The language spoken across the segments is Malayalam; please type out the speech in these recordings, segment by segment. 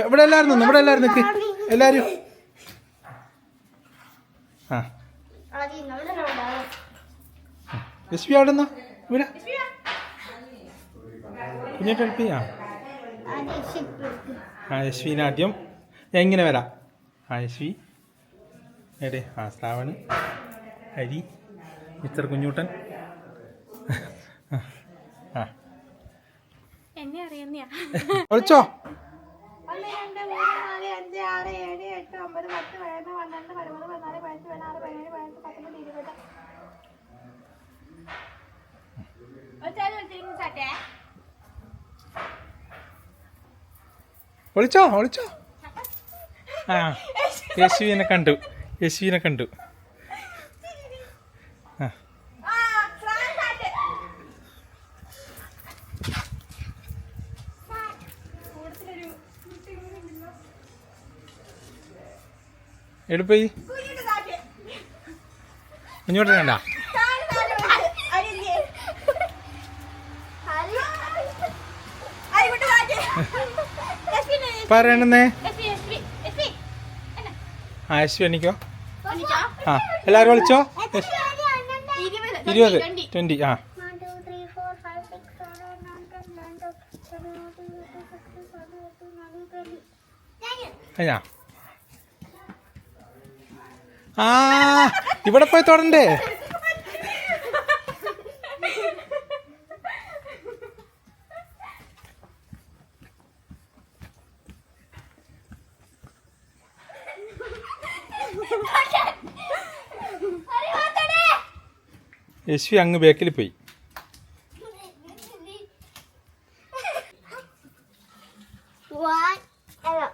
ഇവിടെ എല്ലാരും നിന്ന് ഇവിടെ എല്ലാവരും നിൽക്ക് എല്ലാവരും. ആ. ആദ്യം നമ്മുടെ റൗണ്ടാണ് എസ് പി അവിടെ നിന്നോ. ഇവിടെ. ഷിപ്പ് എടുക്കും ആ എസ് വിന് ആദ്യം. ഞാൻ ഇങ്ങനെ വരാം. ആ എസ് വി എവിടെ ആ ശ്രാവണ് ഹരി. മിസ്റ്റർ കുഞ്ഞൂട്ടൻ. ആ. ഒളിച്ചോ ഒന്ന് രണ്ട് മൂന്ന് നാല് അഞ്ച് ആറ് ഏഴ് എട്ട് ഒമ്പത് പത്ത് പതിനൊന്ന് പന്ത്രണ്ട് പതിമൂന്ന് പതിനാല് പതിനഞ്ച് പതിനാറ് പതിനേഴ് പതിനെട്ട് പത്തൊമ്പത് ഇരുപത്. ഒളിച്ചോ ഒളിച്ചോ ആ യേശുവിനെ കണ്ടു യേശുവിനെ കണ്ടു ആ ആ ഫ്രാൻ ചാറ്റ് കൂടുതലൊരു എടുപ്പോയി കുഞ്ഞിട്ട് ചാറ്റ് കുഞ്ഞൂട്ടൻ കണ്ട താഴെ താഴെ അരിഞ്ഞേ ഹരി അരിവിട്ട് ഇങ്ങോട്ട് വേണ്ട പറയണെന്നേ? ആ യേശു എണിക്കോ ആ എല്ലാവരും വിളിച്ചോ? ഇരുപത്. ട്വന്റി ആ. One, ആ ഇവിടെ പോയി തൊടണ്ടേ? യശ്വി അങ്ങ് ബേക്കിൽ പോയി.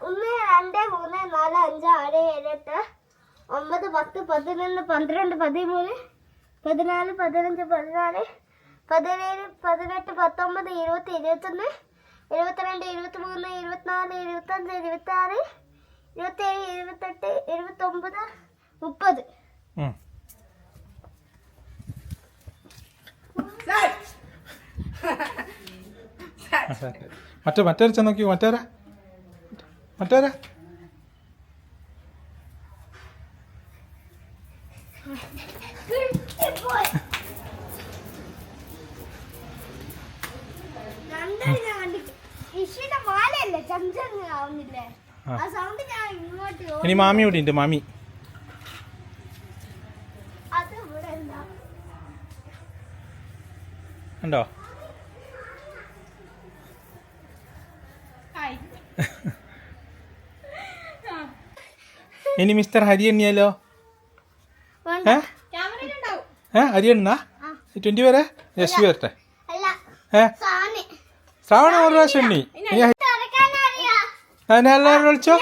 ഒന്ന് രണ്ട് മൂന്ന് നാല് അഞ്ച് ആറ് ഏഴ് എട്ട് ഒമ്പത് പത്ത് പതിനൊന്ന് പന്ത്രണ്ട് പതിമൂന്ന് പതിനാല് പതിനഞ്ച് പതിനാല് പതിനേഴ് പതിനെട്ട് പത്തൊമ്പത് ഇരുപത്തി ഇരുപത്തൊന്ന് ഇരുപത്തിരണ്ട് ഇരുപത്തി മൂന്ന് ഇരുപത്തിനാല് ഇരുപത്തഞ്ച് ഇരുപത്തി ആറ് ഇരുപത്തേഴ് ഇരുപത്തെട്ട് ഇരുപത്തൊമ്പത് മുപ്പത്. മറ്റേ മറ്റേ ചെന്ന് നോക്കിയോ മറ്റേരാ. മറ്റേരാ. ഇനി മാമി ഇവിടെ ഉണ്ട് മാമി. ഉണ്ടോ ഇനി മിസ്റ്റർ ഹരി എണ്ണിയാലോ ഏ ഏ ഹരി വരെ യശ്വി വരട്ടെ അല്ല ഏ സാന് ശ്രാവണ ഒരു പ്രാവശ്യം എണ്ണി എല്ലാവരും വിളിച്ചോ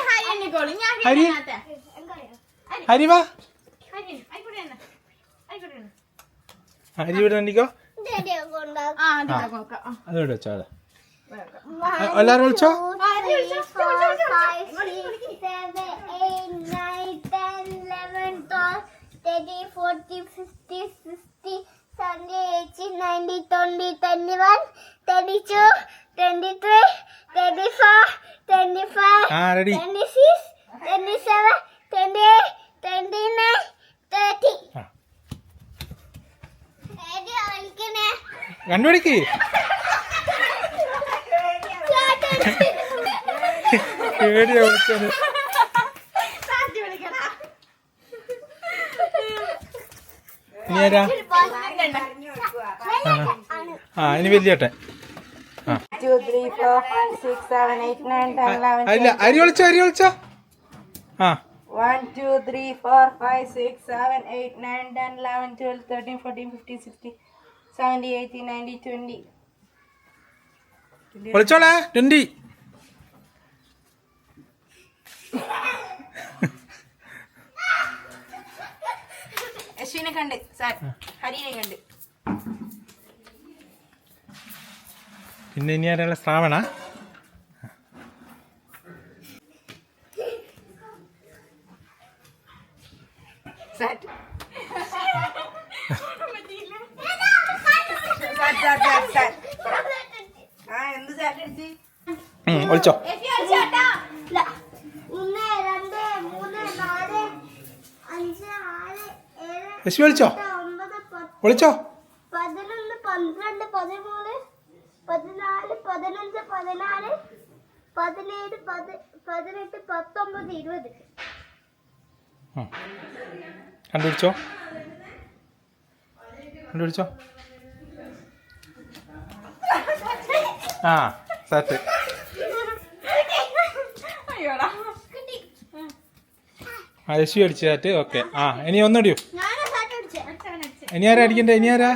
ഹരി. ഹരി വാ ഹരി ആയിക്കോട്ടെ എന്നാ ആയിക്കോട്ടെ എന്നാ. ഹരി ഇവിടെ എണ്ണിക്കോ ഇതെന്റെ കൊണ്ടാക്കും ആ അത് ഇതാ ആ, അത് ഇവിടെ വെച്ചോ. എല്ലാവരും വിളിച്ചോ thirteen, fourteen, fifteen, sixteen, seventeen, eighteen, nineteen, twenty, twenty-one, twenty-two, twenty-three, twenty-four, twenty-five, ആ ready twenty-six, twenty-seven, twenty-eight, twenty-nine, thirty. ആ. ഏതിയാ കണ്ടുപിടിക്ക് പേടിയാ വിളിച്ചത് സാറ്റ് വിളിക്കടാ. ഇനി ആരാ ആ ഇനി വലിയേട്ടെ ആ two, three, four, five, six, seven, eight, nine, ten, eleven, അല്ല അരി വിളിച്ചോ അരി വിളിച്ചോ ആ one, two, three, four, five, six, seven, eight, nine, ten, eleven, കണ്ട് സാർ. ഹരിനെ കണ്ട്. പിന്നെ ഇനി ആരാളെ Shravana? Sir sir sir sir sir ആ എന്ത് സാർ അടിച്ച് ഉം, വിളിച്ചോ എഫി അടിച്ചാട്ടാ. യശു വിളിച്ചോ? വിളിച്ചോ? പതിനൊന്ന് പന്ത്രണ്ട് പതിമൂന്ന് പതിനാല് പതിനഞ്ച് പതിനാറ് പതിനേഴ് പതി പതിനെട്ട് പത്തൊമ്പത് ഇരുപത്. ഉം. കണ്ടുപിടിച്ചോ? കണ്ടുപിടിച്ചോ? ആ സെറ്റ് ആ ആ അടിച്ചു സാറ്റ് ഓക്കെ ആ ഇനി ഒന്നടിയോ. ഇനി ആരാ അടിക്കണ്ടേ? ഇനി ആരാ?